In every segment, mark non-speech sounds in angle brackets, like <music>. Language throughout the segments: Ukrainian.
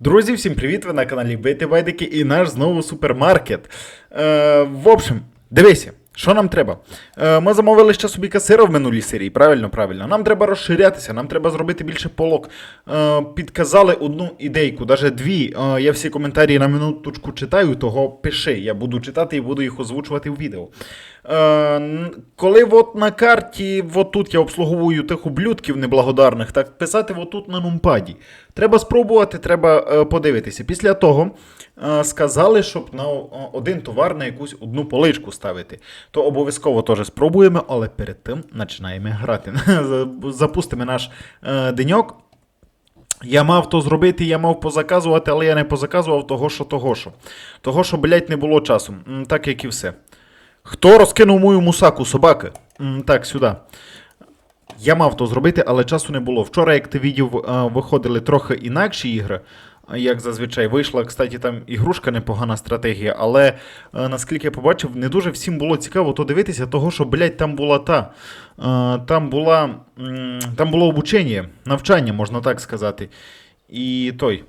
Друзі, всім привіт! Ви на каналі Бити Байдики і наш знову супермаркет. Е, в общем, дивися, що нам треба? Е, ми замовили ще собі касира в минулій серії, правильно, правильно. Нам треба розширятися, нам треба зробити більше полок. Е, підказали одну ідейку, навіть дві. Е, я всі коментарі на минуточку читаю, того пиши. Я буду читати і буду їх озвучувати в відео. Е, коли от на карті, от я обслуговую тих ублюдків неблагодарних, так писати от тут на нумпаді. Треба спробувати, треба е, подивитися. Після того е, сказали, щоб на один товар на якусь одну поличку ставити. То обов'язково теж спробуємо, але перед тим починаємо грати. <laughs> Запустимо наш е, деньок. Я мав то зробити, я мав позаказувати, але я не позаказував того, що того, що. Того, що, блядь, не було часу. Так як і все. Хто розкинув мою мусаку, собаки? Так, сюди. Я мав то зробити, але часу не було. Вчора, як ти відів, е, виходили трохи інакші ігри, е, як зазвичай. Вийшла, кстати, там ігрушка непогана стратегія, але е, наскільки я побачив, не дуже всім було цікаво то дивитися, того, що, блядь, там була та. Там була. Там було обучення, навчання, можна так сказати. І той.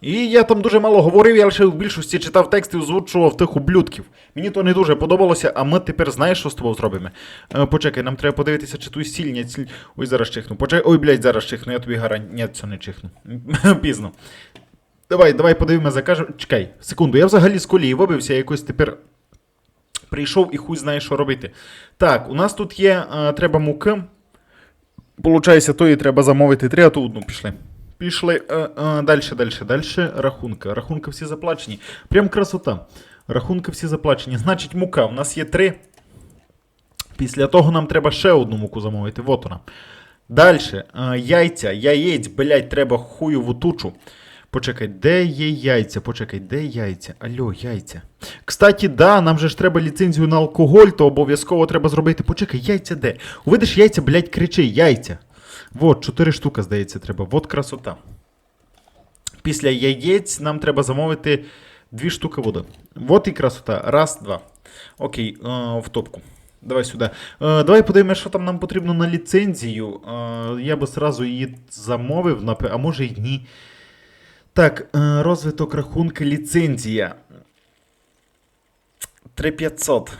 І я там дуже мало говорив, я лише в більшості читав текст і озвучував тих ублюдків. Мені то не дуже подобалося, а ми тепер знаєш, що з тобою зробимо? Е, почекай, нам треба подивитися, чи ту сіль, не сіль. Ой, зараз чихну. Почекай, ой, блядь, зараз чихну, я тобі гарантію. Ні, це не чихну. <laughs> Пізно. Давай, давай подивимо, закажемо. Чекай, секунду, я взагалі з колії вибився, я якось тепер прийшов і хуй знає, що робити. Так, у нас тут є, е, треба муки. Получається, тої треба замовити три, а ту одну пішли. Пішли е, е, далі, далі, далі. Рахунки. Рахунки всі заплачені. Прям красота. Рахунки всі заплачені. Значить, мука. У нас є три. Після того нам треба ще одну муку замовити. Вот вона. Далі. Е, яйця. Яєць, блядь, треба хуйову тучу. Почекай, де є яйця? Почекай, де яйця? Алло, яйця. Кстати, да, нам же ж треба ліцензію на алкоголь, то обов'язково треба зробити. Почекай, яйця де? Увидиш яйця, блядь, кричи, яйця. Вот, чотири штука, здається, треба. Вот красота. Після яєць нам треба замовити дві штуки води. Вот і красота. Раз, два. Окей, е, в топку. Давай сюди. Е, давай подивимося, що там нам потрібно на ліцензію. Е, я би сразу її замовив, а може й ні. Так, розвиток рахунки, ліцензія. 3500.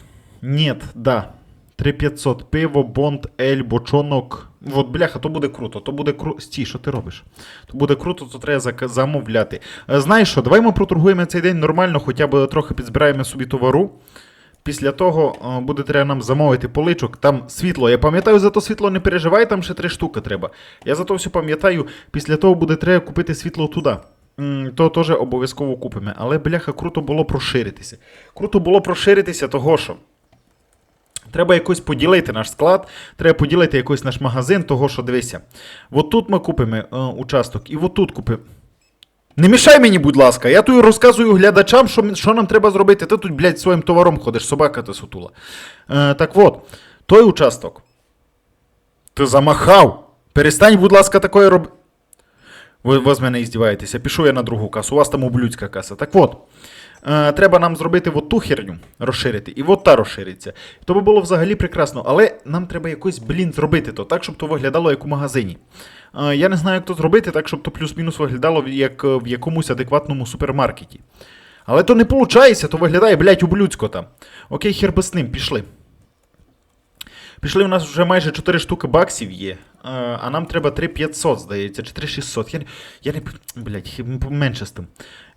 Нет, да. 3500. Пиво, бонд, ель, бочонок. От, бляха, то буде круто. То буде круто. Стій, що ти робиш? То буде круто, то треба замовляти. Е, Знаєш що, давай ми проторгуємо цей день нормально, хоча б трохи підзбираємо собі товару. Після того е, буде треба нам замовити поличок. Там світло. Я пам'ятаю, за то світло не переживай, там ще три штуки треба. Я за то все пам'ятаю. Після того буде треба купити світло туди. То теж обов'язково купимо. Але, бляха, круто було проширитися. Круто було проширитися, того що. Треба якось поділити наш склад, треба поділити якось наш магазин, того що дивися. От тут ми купимо е, участок, і от тут купимо. Не мішай мені, будь ласка, я тут розказую глядачам, що, що нам треба зробити. Ти тут, блядь, своїм товаром ходиш, собака ти сутула. Е, так от, той участок. Ти замахав. Перестань, будь ласка, такое робити. Ви, ви з мене іздіваєтеся. Пішов я на другу касу, у вас там ублюдська каса. Так от. Е, треба нам зробити от ту херню, розширити, і от та розшириться. То би було взагалі прекрасно, але нам треба якось, блін, зробити то так, щоб то виглядало як у магазині. Е, я не знаю, як то зробити, так, щоб то плюс-мінус виглядало як е, в якомусь адекватному супермаркеті. Але то не виходить, то виглядає, блядь, ублюдсько там. Окей, хер би з ним, пішли. Пішли, у нас вже майже 4 штуки баксів є, е, а нам треба 3500, здається, чи 3600. Я, я не. Блять, менше з тим.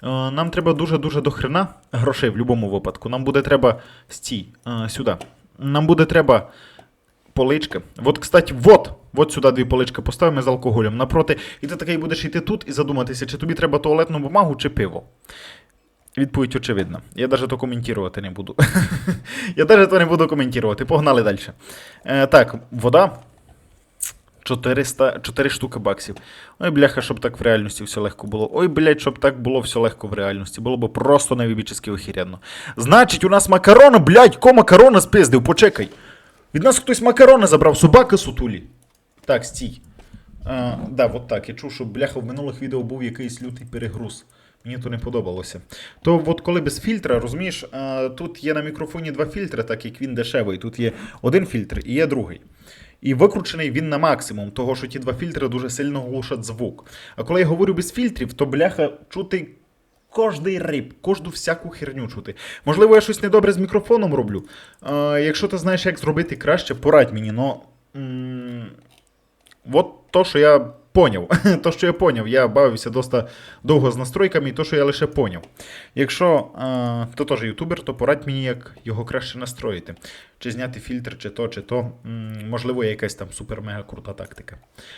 Е, Нам треба дуже-дуже до хрена грошей в будь-якому випадку. Нам буде треба стій, е, сюди. Нам буде треба полички. От, кстати, вот, от сюди дві полички поставимо з алкоголем напроти. І ти такий будеш йти тут і задуматися, чи тобі треба туалетну бумагу, чи пиво. Відповідь очевидна. Я навіть то коментувати не буду. <laughs> Я навіть то не буду коментувати. Погнали далі. Е, так, вода. 400, 4 штуки баксів. Ой, бляха, щоб так в реальності все легко було. Ой, блядь, щоб так було все легко в реальності. Було б просто невібічески охеренно. Значить, у нас макарони, блядь, ко макарони спиздив, почекай. Від нас хтось макарони забрав, собака сутулі. Так, стій. А, да, от так. Я чув, що бляха в минулих відео був якийсь лютий перегруз. Мені то не подобалося. То от коли без фільтра, розумієш, тут є на мікрофоні два фільтри, так як він дешевий. Тут є один фільтр і є другий. І викручений він на максимум, того що ті два фільтри дуже сильно глушать звук. А коли я говорю без фільтрів, то бляха чути кожний рип, кожну всяку херню чути. Можливо, я щось недобре з мікрофоном роблю. Е, якщо ти знаєш, як зробити краще, порадь мені, но. м, От то, що я поняв. <laughs> то, що я поняв, я бавився доста довго з настройками, і то, що я лише поняв. Якщо е, ти теж ютубер, то порадь мені, як його краще настроїти. Чи зняти фільтр, чи то, чи то. М, можливо, є якась там супер-мега крута тактика.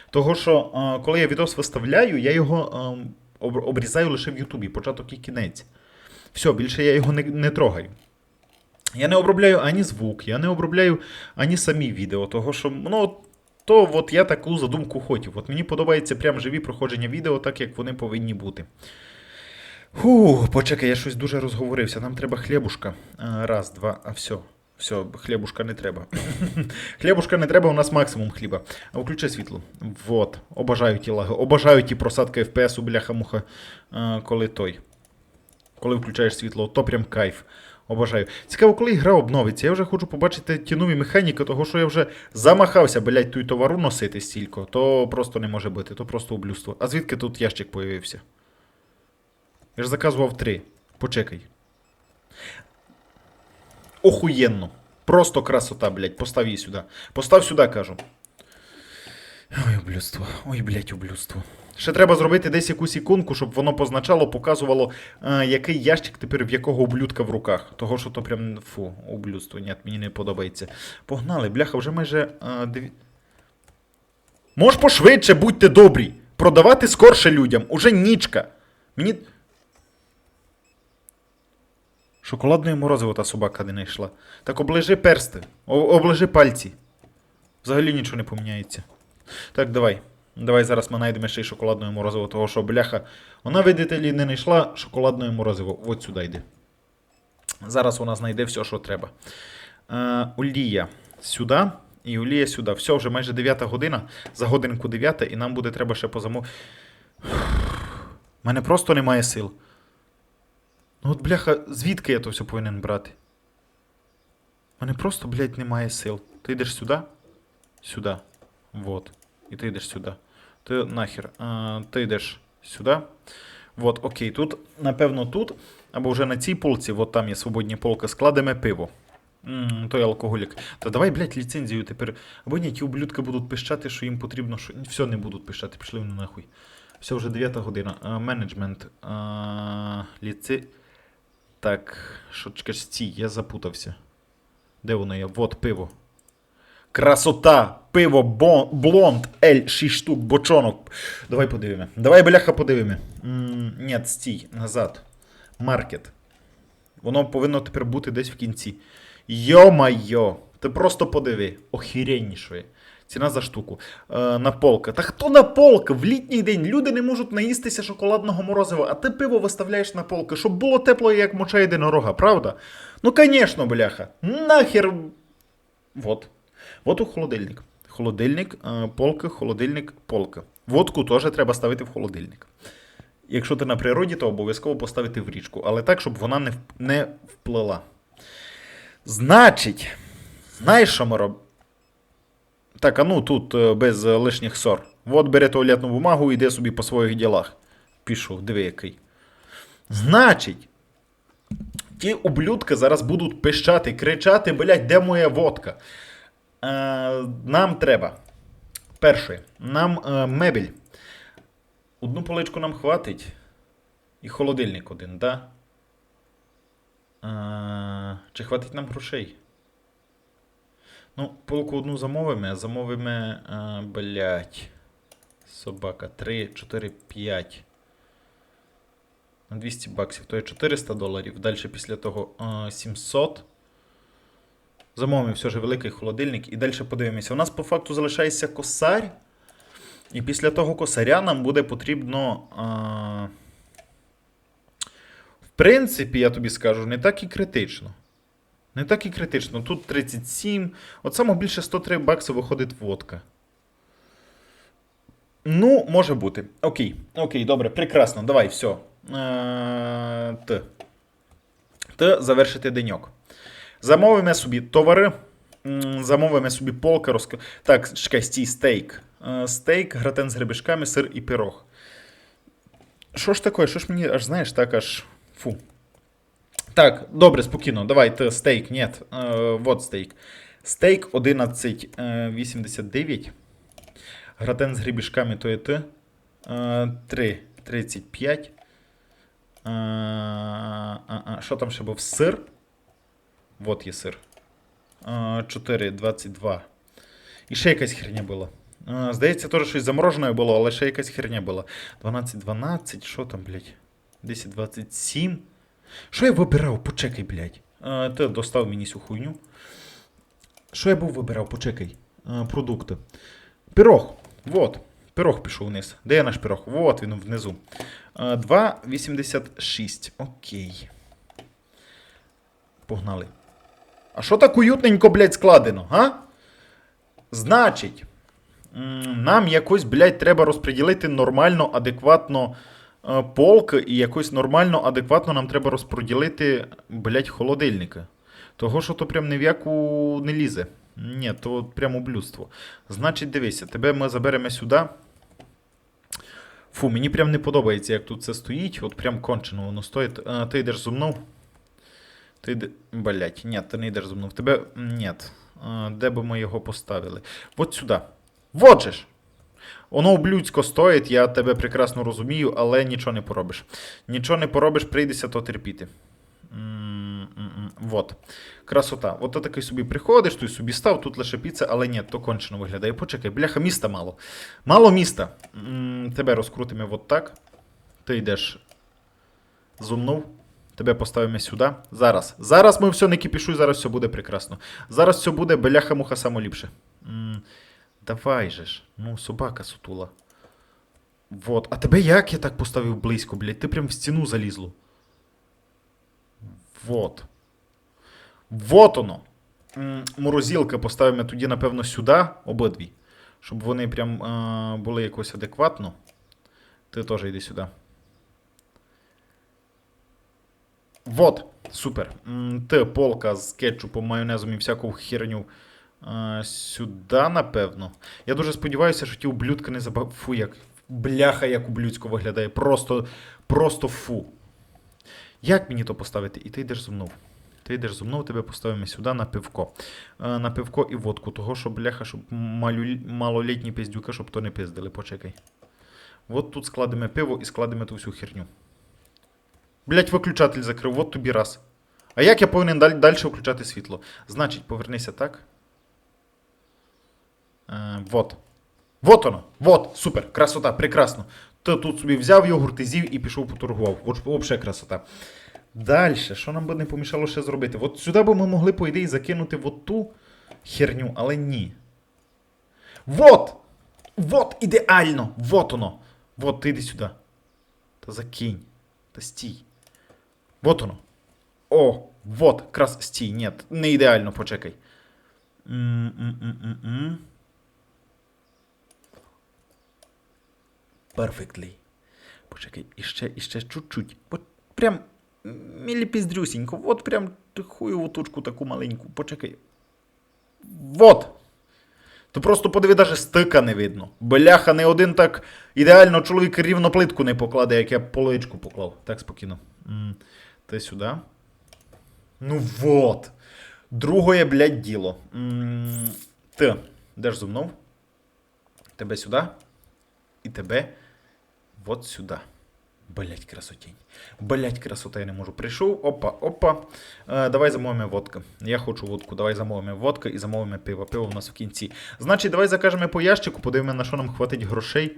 Того, що е, коли я відос виставляю, я його е, обрізаю лише в Ютубі, початок і кінець. Все, більше я його не, не трогаю. Я не обробляю ані звук, я не обробляю ані самі відео, того що, ну, то от я таку задумку хотів. От мені подобається прям живі проходження відео, так як вони повинні бути. Фу, почекай, я щось дуже розговорився. Нам треба хлібушка. Раз, два, а все. Все, хлібушка не треба. <laughs> хлібушка не треба, у нас максимум хліба. А включай світло. Вот. Обожаю ті лаги. Обожаю ті просадки FPS у бляха-муха, коли той. Коли включаєш світло, то прям кайф. Обожаю. Цікаво, коли гра обновиться. Я вже хочу побачити ті нові механіки, того що я вже замахався, блядь, ту товару носити стільки. То просто не може бути, то просто облюдство. А звідки тут ящик появився? Я ж заказував три. Почекай. Охуєнно. Просто красота, блядь. Постав її сюди. Постав сюди, кажу. Ой, облюдство. Ой, блядь, облюдство. Ще треба зробити десь якусь іконку, щоб воно позначало, показувало, е, який ящик тепер в якого ублюдка в руках. Того, що то прям фу, ублюдство. Ні, мені не подобається. Погнали, бляха, вже майже. Е, деві... Мож пошвидше, будьте добрі. Продавати скорше людям. Уже нічка. Мені. Шоколадної морозиво та собака не знайшла. Так оближи персти, о- оближи пальці. Взагалі нічого не поміняється. Так, давай. Давай зараз ми знайдемо ще й шоколадної морозиво, того що бляха. Вона, видите лі, не знайшла шоколадної морозиво. От сюди йде. Зараз вона знайде все, що треба. Е, Олія сюди. І Олія сюди. Все, вже майже 9 година. За годинку 9, і нам буде треба ще позамов. У мене просто немає сил. Ну от, бляха, звідки я то все повинен брати? У мене просто, блядь, немає сил. Ти йдеш сюди? Сюди. Вот. І ти йдеш сюди. Ти нахер. А, ти йдеш сюди. Вот, окей, тут, напевно, тут, або вже на цій полці, от там є свободні полки, складемо пиво. М, той алкоголік. Та давай, блядь, ліцензію тепер. Або ні, ті ублюдки будуть пищати, що їм потрібно, що. Все не будуть пищати, пішли вони нахуй. Все, вже 9 година. Менеджмент. А. Так, що чекай, стій, я запутався. Де воно є? Вот пиво. Красота! Пиво бон, блонд, ель, 6 штук, бочонок. Давай подивимо. Давай, бляха, подивимо. Ні, стій, назад. Маркет. Воно повинно тепер бути десь в кінці. Йо-майо! Ти просто подиви. Охіреннішої. Ціна за штуку. Е, на полка. Та хто на полка? В літній день люди не можуть наїстися шоколадного морозива, а ти пиво виставляєш на полки, щоб було тепло, як моча єдинорога, правда? Ну, звісно, бляха. Нахер. Вот. Вот у холодильник. Холодильник, е, полка, холодильник, полка. Водку теж треба ставити в холодильник. Якщо ти на природі, то обов'язково поставити в річку, але так, щоб вона не, не вплила. Значить, знаєш, що ми робимо? Так, а ну тут е, без лишніх ссор. От бере туалетну бумагу і йде собі по своїх ділах. Пішов, диви який. Значить, ті ублюдки зараз будуть пищати, кричати, блядь, де моя водка? Е, нам треба. Перше, нам е, мебель. Одну поличку нам хватить. І холодильник один, да? Е, чи хватить нам грошей? Ну, полку одну замовимо, замовимо, е, блядь, собака, 3, 4, 5. На 200 баксів, то є 400 доларів. Далі після того е, 700. Замовимо все ж великий холодильник і далі подивимося. У нас по факту залишається косарь. І після того косаря нам буде потрібно. А... В принципі, я тобі скажу, не так і критично. Не так і критично. Тут 37. От саме більше 103 бакси виходить водка. Ну, може бути. Окей, окей, добре, прекрасно. Давай, все. Т. Т завершити деньок. Замовимо собі товари. Замовимо собі полка, розк... Так, чекай, стій, стейк. Е, Стейк, гратен з грибишками, сир і пирог. Що ж таке? Що ж мені аж знаєш, так аж. Фу. Так, добре, спокійно. Давайте стейк. Ні. Е, вот стейк. Стейк 11,89. Гратен з грибішками то є ти. Е, 3,35. Е, а, а, що там ще був? Сир. Вот є сир. Е, 4,22. І ще якась херня була. Здається, теж щось заморожене було, але ще якась херня була. 12-12, що там, блядь? 10-27. Що я вибирав? Почекай, блядь. Ти достав мені цю хуйню. Що я був вибирав? Почекай. Продукти. Пирог. Вот. Пирог пішов вниз. Де є наш пирог? Вот він внизу. Е, 2,86. Окей. Погнали. А що так уютненько, блядь, складено, га? Значить, нам якось, блядь, треба розподілити нормально, адекватно е, полки і якось нормально, адекватно нам треба розподілити, блядь, холодильники. Того, що то прям ні в яку не лізе. Ні, то прям ублюдство. Значить, дивися, тебе ми заберемо сюди. Фу, мені прям не подобається, як тут це стоїть. От прям кончено воно стоїть. А, ти йдеш зо мною. Ти. Блять, ні, ти не йдеш зо мною. Тебе. Ні. Де би ми його поставили? От сюди. Вот же ж! Воно ублюдсько стоїть, я тебе прекрасно розумію, але нічого не поробиш. Нічого не поробиш, прийдеться то терпіти. Вот. Красота. От ти такий собі приходиш, ти собі став, тут лише піца, але ні, то кончено виглядає. Почекай, бляха, міста мало. Мало міста. Тебе розкрутимо от так. Ти йдеш зо мною. Тебе поставимо сюди. Зараз. Зараз ми все не кипішуй, зараз все буде прекрасно. Зараз все буде бляха-муха самоліпше. М, Давай же ж. Ну, собака сутула. Вот. А тебе як я так поставив близько, блядь? Ти прям в стіну залізло. Вот. Вот оно. М, Морозилка поставимо тоді, напевно, сюди, обидві. Щоб вони прям е, були якось адекватно. Ти теж йди сюди. Вот, супер. Ти полка з кетчупом, майонезом і всяку херню сюди, напевно. Я дуже сподіваюся, що ті ублюдки не забав. Фу, як. Бляха, як ублюдсько виглядає. Просто, просто фу. Як мені то поставити? І ти йдеш зо мною. Ти йдеш зо мною, тебе поставимо сюди на пивко. На пивко і водку. Того, що, бляха, щоб малю... малолітні пиздюки, щоб то не пиздили. Почекай. От тут складемо пиво і складемо ту всю херню. Блять, виключатель закрив, от тобі раз. А як я повинен далі, далі включати світло? Значить, повернися так. Е, вот. Вот воно. Вот, супер, красота, прекрасно. Ти тут собі взяв йогурт і з'їв і пішов поторгував. От взагалі красота. Далі, що нам би не помішало ще зробити? От сюди би ми могли, по ідеї, закинути от ту херню, але ні. Вот! Вот, ідеально! Вот воно. Вот, ти йди сюди. Та закинь. Та стій. Вот воно. О, вот, крас. Стій, ні, не ідеально, почекай. М-м-м-м-м. Perfectly. Почекай, іще, іще чуть-чуть. От прям міліпіздрюсінько. От прям хуєву тучку таку маленьку. Почекай. Вот. То просто подиви, даже стика не видно. Бляха, не один так ідеально чоловік рівно плитку не покладе, як я поличку поклав. Так, спокійно. Ти сюди. Ну вот. Другое, блядь, діло. Ти йдеш зо мною. Тебе сюди. І тебе вот сюди. Блять, красотень. Блять, красота, я не можу. Прийшов, опа, опа. Е, давай замовимо водку. Я хочу водку. Давай замовимо водку і замовимо пиво. Пиво у нас в кінці. Значить, давай закажемо по ящику, подивимо, на що нам хватить грошей.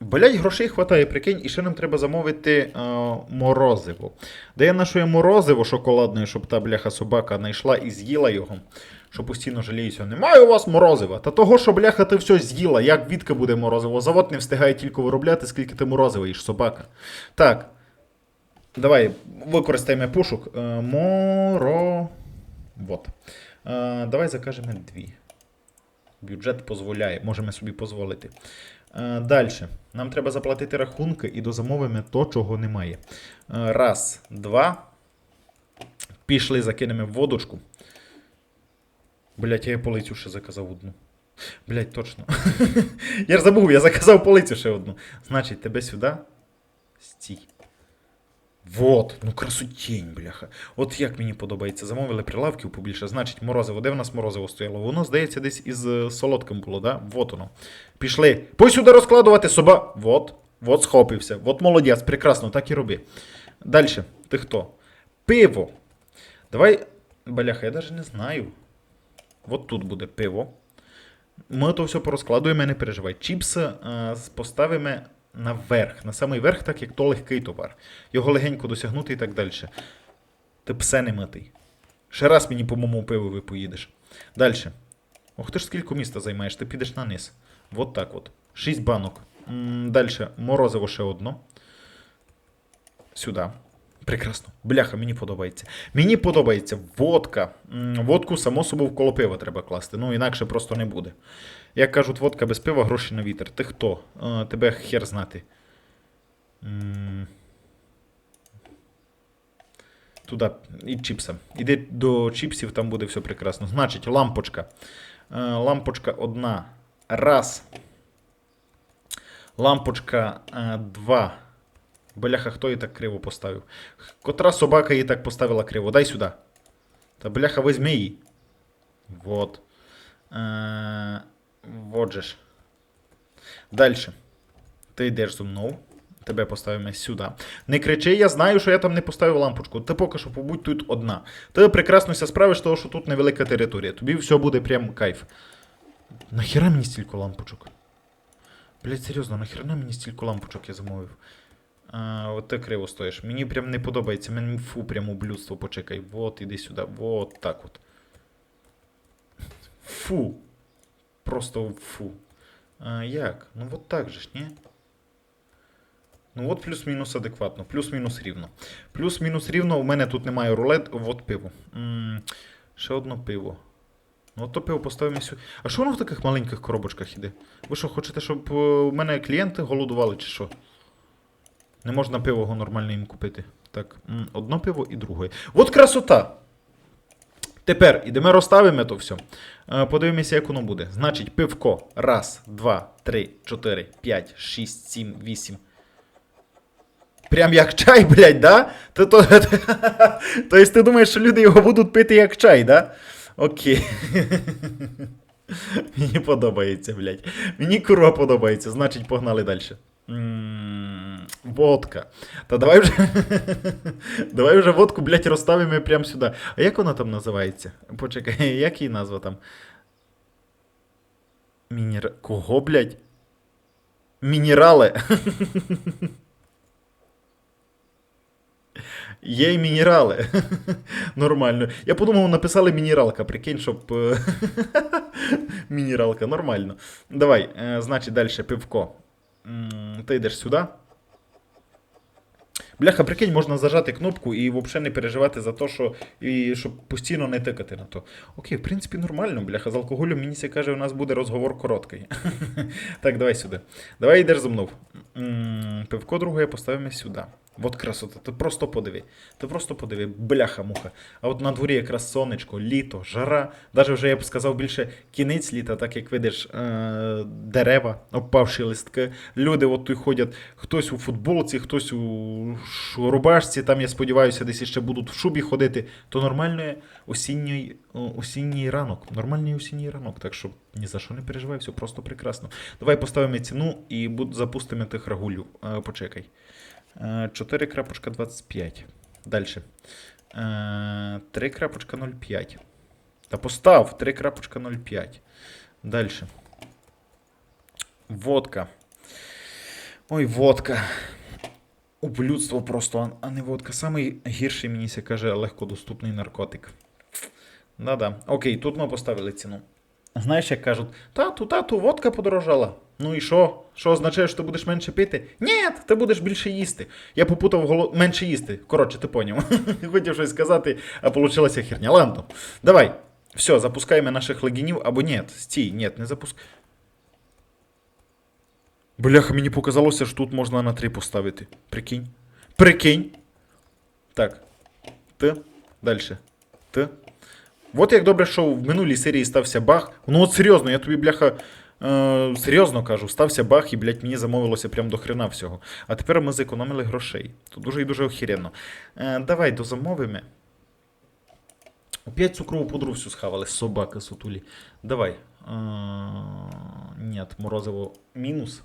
Блять, грошей хватає, прикинь, і ще нам треба замовити е, морозиво. Де я нашої морозиво шоколадне, щоб та бляха собака знайшла і з'їла його. Що постійно жаліюся, немає у вас морозива. Та того, що бляха ти все з'їла, як відки буде морозиво. Завод не встигає тільки виробляти, скільки ти морозива їш, собака. Так. Давай використаємо пошук. Е, моро. Вот. Е, давай закажемо дві. Бюджет дозволяє, можемо собі дозволити. Е, Далі. Нам треба заплатити рахунки і дозамовимо то, чого немає. Е, Раз, два. Пішли, закинемо в водочку. Блять, я полицю ще заказав одну. Блять, точно. <laughs> я ж забув, я заказав полицю ще одну. Значить, тебе сюди. Стій. Вот, ну красотень, бляха. От як мені подобається. Замовили прилавків побільше. Значить, морозиво. Де в нас морозиво стояло? Воно, здається, десь із е, солодким було, да? Вот воно. Пішли. Пой сюди розкладувати соба. Вот. Вот схопився. Вот молодець, прекрасно, так і роби. Далі. Ти хто? Пиво. Давай. Бляха, я навіть не знаю. От тут буде пиво. Ми то все порозкладуємо, не переживай. Чіпси е, поставимо наверх, на самий верх, так як то легкий товар. Його легенько досягнути і так далі. Ти псе не митий. Ще раз мені по моєму пиву ви поїдеш. Далі. Ох, ти ж скільки міста займаєш, ти підеш на низ. От так от. Шість банок. Далі. Морозиво ще одно. Сюди. Прекрасно. Бляха, мені подобається. Мені подобається водка. Водку, само собою, в коло пива треба класти. Ну, інакше просто не буде. Як кажуть, водка без пива, гроші на вітер. Ти хто? Тебе хер знати. Туди, і чіпса. Іди до чіпсів, там буде все прекрасно. Значить, лампочка. Лампочка одна. Раз. Лампочка два. Бляха, хто її так криво поставив? Котра собака її так поставила криво? Дай сюди. Та бляха, візьми її. Вот. Ж. Далі. Ти йдеш зо мною. Тебе поставимо сюди. Не кричи, я знаю, що я там не поставив лампочку. Ти поки що побудь тут одна. Ти прекрасно ся справиш, того, що тут невелика територія. Тобі все буде прям кайф. Нахіра мені стільки лампочок? Блять, серйозно, нахіра мені стільки лампочок я замовив? А, от ти криво стоїш. Мені прям не подобається. Мені фу, прям ублюдство почекай. Вот, іди сюди. Вот так от. Фу. Просто фу. А, як? Ну от так же ж, ні? Ну от плюс-мінус адекватно, плюс-мінус рівно. Плюс-мінус рівно, у мене тут немає рулет, от пиво. м ще одно пиво. Ну от то пиво поставимо сюди. А що воно в таких маленьких коробочках іде? Ви що, хочете, щоб е, у мене клієнти голодували чи що? Не можна пиво нормально їм купити. Так, м, одно пиво і друге. От красота! Тепер ідемо розставимо то все. Подивимося, як воно буде. Значить, пивко. Раз, два, три, чотири, п'ять, шість, сім, вісім. Прям як чай, блядь, да? То, то, то есть ти думаєш, що люди його будуть пити як чай, да? Окей. <laughs> Мені подобається, блядь. Мені курва подобається, значить, погнали далі. Водка. Та давай вже. <laughs> давай вже водку, блядь, розставимо прямо сюди. А як вона там називається? Почекай, <laughs> як її назва там? Мінер... Кого, блядь? Мінерали. <laughs> Є й мінерали. Нормально. Я подумав, написали мінералка, прикинь, щоб. мінералка, нормально. Давай, е, значить, далі пивко. Ти йдеш сюди. Бляха, прикинь, можна зажати кнопку і взагалі не переживати за те, що і щоб постійно не тикати на то. Окей, в принципі, нормально, бляха. З алкоголем мені це каже, у нас буде розговор короткий. <laughs> так, давай сюди. Давай йдеш зо мною. Пивко друге поставимо сюди. От красота, ти просто подиви. Ти просто подиви, бляха-муха. А от на дворі якраз сонечко, літо, жара. Навіть вже я б сказав більше кінець літа, так як видиш е- дерева, обпавші листки. Люди от тут ходять, хтось у футболці, хтось у рубашці, там, я сподіваюся, десь ще будуть в шубі ходити. То нормальний осінній, осінній ранок. Нормальний осінній ранок. Так що ні за що не переживай, все просто прекрасно. Давай поставимо ціну і запустимо тих рагулів. Е, почекай. Е, 4.25. Далі. 3.05. Та постав 3.05. Далі. Водка. Ой, водка. Ублюдство просто, а не водка. Самий гірший, мені ся каже, легкодоступний наркотик. Да-да. Окей, тут ми поставили ціну. Знаєш, як кажуть, тату, тату, водка подорожала. Ну і що? Що означає, що ти будеш менше пити? Ні, ти будеш більше їсти. Я попутав голо... менше їсти. Коротше, ти поняв. <laughs> Хотів щось сказати, а получилася херня. Ладно, давай. Все, запускаємо наших легінів або ні. Стій, ні, не запускай. Бляха, мені показалося, що тут можна на три поставити. Прикинь. Прикинь. Так. Т. Далі. Т. От як добре, що в минулій серії стався баг. Ну от серйозно, я тобі, бляха, е, серйозно кажу, стався баг і, блядь, мені замовилося прям до хрена всього. А тепер ми зекономили грошей. То дуже і дуже охеренно. Е, давай дозамовимо. Опять цукрову пудру всю схавали, собаки сутулі. Давай. Е, ні, морозиво мінус.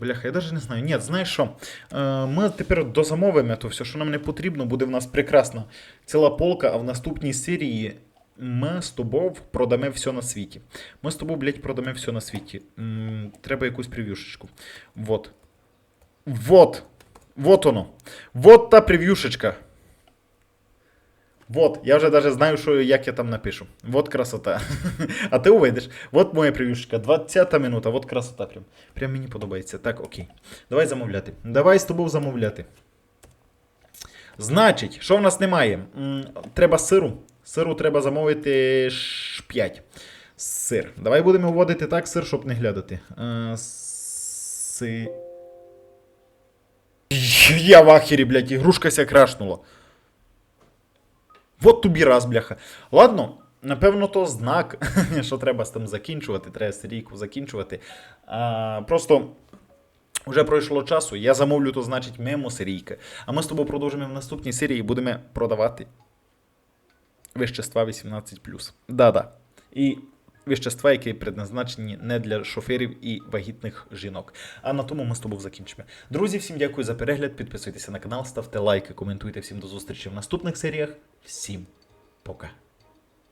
Бляха, я навіть не знаю. Ні, знаєш що? Е, ми тепер дозамовимо то все, що нам не потрібно, буде в нас прекрасна ціла полка, а в наступній серії ми з тобою продамо все на світі. Ми з тобою, блядь, продамо все на світі. Треба якусь прев'юшечку. Вот. Вот. Вот оно. Вот та прев'юшечка. Вот, я вже даже знаю, що, як я там напишу. Вот красота. <laughs> А ти увидиш. Вот моя прев'юшечка. 20 минута, вот красота прям. Прям мені подобається. Так, окей. Давай замовляти. Давай з тобою замовляти. Значить, що в нас немає? Треба сиру. Сиру треба замовити 5. Сир. Давай будемо вводити так сир, щоб не глядати. Е, Си... <laughs> Я в ахері, блядь, ігрушка ся крашнула. Вот тобі раз, бляха. Ладно, напевно, то знак, <laughs> що треба з тим закінчувати, треба серійку закінчувати. А, просто вже пройшло часу, я замовлю, то значить мимо серійки. А ми з тобою продовжимо в наступній серії і будемо продавати вещества 18. Да-да. І вещества, які предназначені не для шоферів і вагітних жінок. А на тому ми з тобою закінчимо. Друзі, всім дякую за перегляд. Підписуйтеся на канал, ставте лайки, коментуйте. Всім до зустрічі в наступних серіях. Всім пока.